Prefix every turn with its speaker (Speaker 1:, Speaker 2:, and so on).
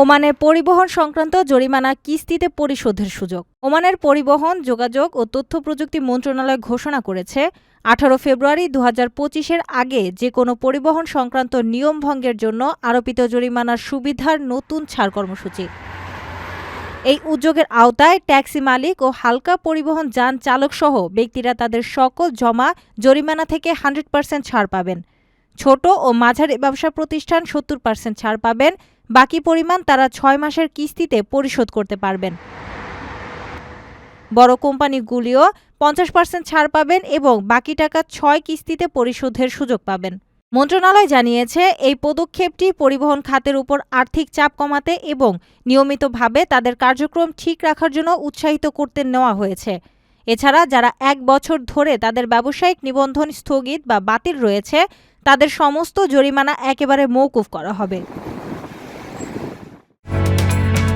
Speaker 1: ওমানে পরিবহন সংক্রান্ত জরিমানা কিস্তিতে পরিশোধের সুযোগ। ওমানের পরিবহন, যোগাযোগ ও তথ্য প্রযুক্তি মন্ত্রণালয় ঘোষণা করেছে, আঠারো ফেব্রুয়ারি দু হাজার পঁচিশের আগে যে কোনো পরিবহন সংক্রান্ত নিয়ম ভঙ্গের জন্য আরোপিত জরিমানার সুবিধার নতুন ছাড় কর্মসূচি। এই উদ্যোগের আওতায় ট্যাক্সি মালিক ও হালকা পরিবহন যান চালকসহ ব্যক্তিরা তাদের সকল জমা জরিমানা থেকে হান্ড্রেড পার্সেন্ট ছাড় পাবেন। ছোট ও মাঝারি ব্যবসা প্রতিষ্ঠান সত্তর পার্সেন্ট ছাড় পাবেন। বাকি পরিমাণ তারা ছয় মাসের কিস্তিতে পরিশোধ করতে পারবেন। বড় কোম্পানিগুলিও পঞ্চাশ পার্সেন্ট ছাড় পাবেন এবং বাকি টাকা ছয় কিস্তিতে পরিশোধের সুযোগ পাবেন। মন্ত্রণালয় জানিয়েছে, এই পদক্ষেপটি পরিবহন খাতের উপর আর্থিক চাপ কমাতে এবং নিয়মিতভাবে তাদের কার্যক্রম ঠিক রাখার জন্য উৎসাহিত করতে নেওয়া হয়েছে। এছাড়া যারা এক বছর ধরে তাদের ব্যবসায়িক নিবন্ধন স্থগিত বা বাতিল রয়েছে, তাদের সমস্ত জরিমানা একেবারে মৌকুফ করা হবে।